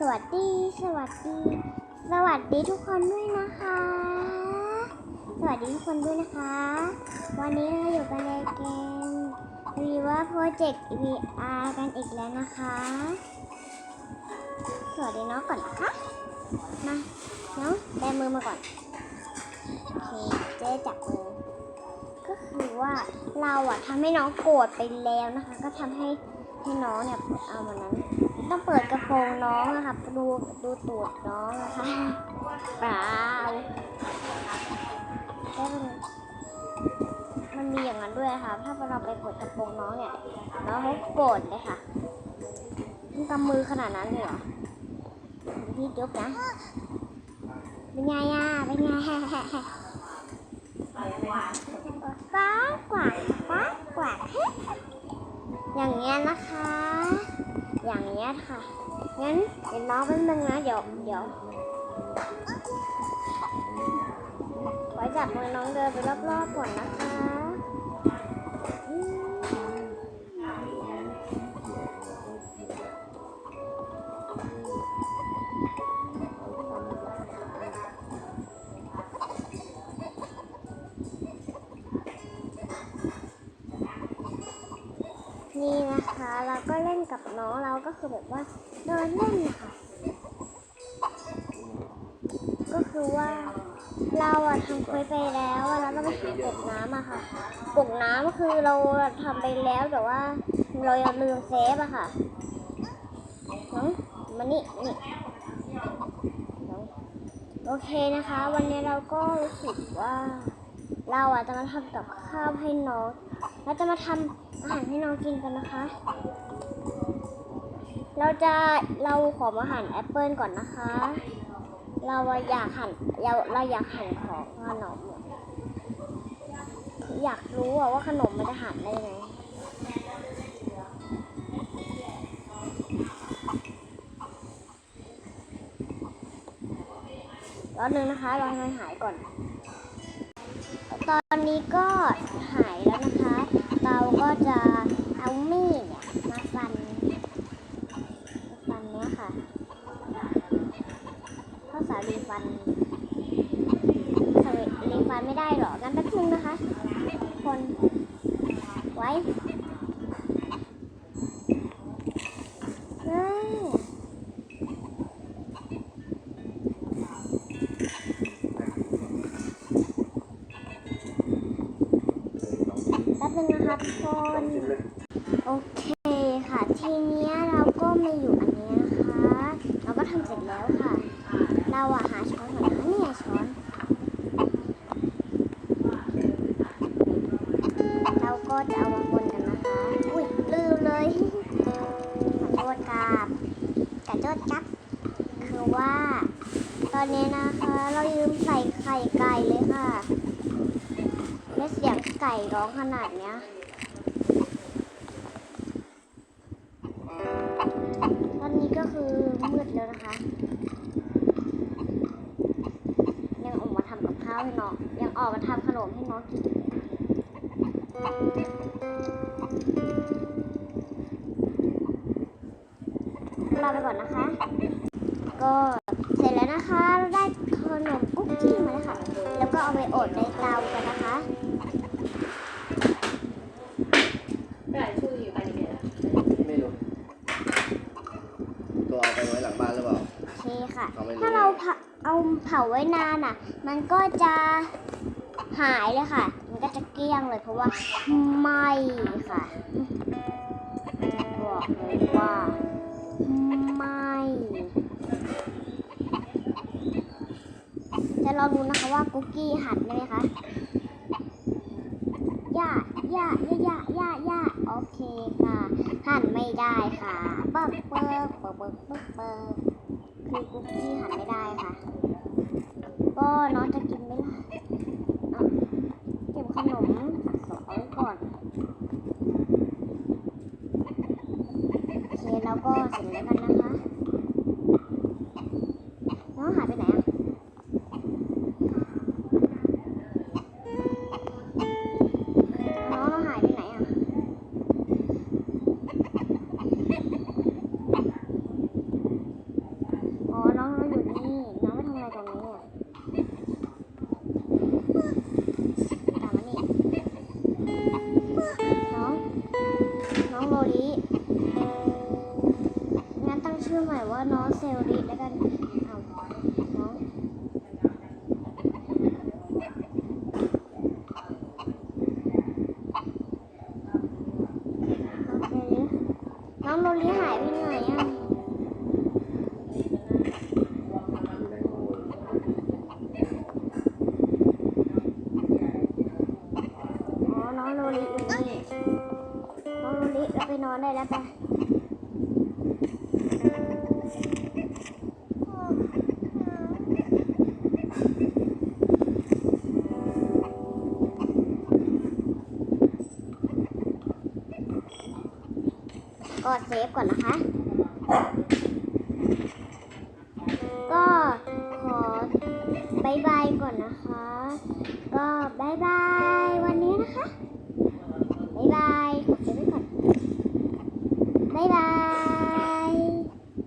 สวัสดี สวัสดี สวัสดีทุกคนด้วยนะคะ สวัสดีทุกคนด้วยนะคะ วันนี้เราอยู่กันในเกม Viva Project VR กันอีกแล้วนะคะ สวัสดีน้องก่อนนะคะ มาน้องแบมือมาก่อน โอเค เจ๊จับมือ ก็คือว่าเราอะทำให้น้องโกรธไปแล้วนะคะ ก็ทำให้ให้น้องเนี่ยเอามันนั้น ต้องเปิดกระโปรงน้องนะคะดูดูตูดน้องนะคะเปล่าแล้วมันมันมีอย่างนั้นด้วยค่ะ ถ้าเราไปเปิดกระโปรงน้องเนี่ยน้องเขาโกรธเลยค่ะมันกำมือขนาดนั้นเลยเหรอพี่จุ๊บนะเป็นไงอะเป็นไงฟ้ากวาดฟ้ากวาดอย่างเงี้ยนะคะ อย่างเงี้ยค่ะ งั้นเดี๋ยวน้องแป๊บนึงนะเดี๋ยวเดี๋ยวไว้จับมือน้องเดินไปรอบๆก่อนนะคะ นี่นะคะเราก็เล่นกับน้องเราก็คือแบบว่าเดินเล่นนะคะก็คือว่าเราอะทำเควสไปแล้วอะเราต้องไปหากกน้ำอะค่ะกกน้ำคือเราทำไปแล้วแต่ว่าเรายังลืมเซฟอะค่ะน้องมานี่นี่น้องโอเคนะคะ วันนี้เราก็รู้สึกว่า เราอะจะมาทำกับข้าวให้น้องเราจะมาทำ อาหารให้น้องกินกันนะคะ เราจะเราขอมาหั่นแอปเปิลก่อนนะคะ เราอยากหั่นเราเราอยากหั่นของขนมอยากรู้ว่าขนมมันจะหั่นได้ไหมรอบนึงนะคะราให้มันหายก่อน ตอนนี้ก็หายแล้วนะคะ ก็จะเอามีดเนี่ยมาฟันฟันเนี้ยค่ะข้าวสาลีฟันสาลีฟันไม่ได้หรองั้นแป๊บนึงนะคะ คนไว้เอ้ยแป๊บนึงนะคะ ทุกคน โอเคค่ะ ทีนี้เราก็มาอยู่อันนี้นะคะ เราก็ทำเสร็จแล้วค่ะ เราอะหาช้อนก่อนนะเนี่ยช้อน เราก็จะเอามาคนกันนะคะ อุ้ยลืมเลยขอโทษครับขอโทษครับ คือว่า ตอนนี้นะคะ เราลืมใส่ไข่ไก่เลยค่ะและเสียงไก่ร้องขนาดเนี้ย องยังออกมาทำขนมให้น้องกินลาไปก่อนนะคะ ก็เสร็จแล้วนะคะ เราได้ขนมคุกกี้มาแล้วค่ะ แล้วก็เอาไปอดในเตากันนะคะไม่ได้ชื่ออยู่ไปนี่เนี่ยไม่รู้ ตัวเอาไปไว้หลังบ้านหรือเปล่า โอเคค่ะเอาไม่รู้ถ้าเราเผาเอาเผาไว้นานอะ มันก็จะ หายเลยค่ะ มันก็จะเกลี้ยงเลยเพราะว่าไม้ค่ะ บอกเลยว่าไม้จะลองดูนะคะว่ากุ๊กกี้หันได้ไหมคะย่าย่าย่าย่าย่าย่าโอเคค่ะ หันไม่ได้ค่ะ เบิกเบิกเบิกเบิกเบิกเบิกคือคุกกี้หันไม่ได้ค่ะ ก็น้องจะกินไหมล่ะอะเก็บขนมขอเอาไว้ก่อน โอ เคแล้วก็เสร็จแล้วกันนะคะน้องหายไปไหน ใหม่ว่าน้องเซลลิแล้วกันเอาน้องน้องโรลิหายไปไหนอะอ๋อน้องโรลิอยู่นี่น้องโรลิเราไปนอนได้แล้วป กดเซฟก่อนนะคะ ก็ขอบายบายก่อนนะคะก็บายบายวันนี้นะคะ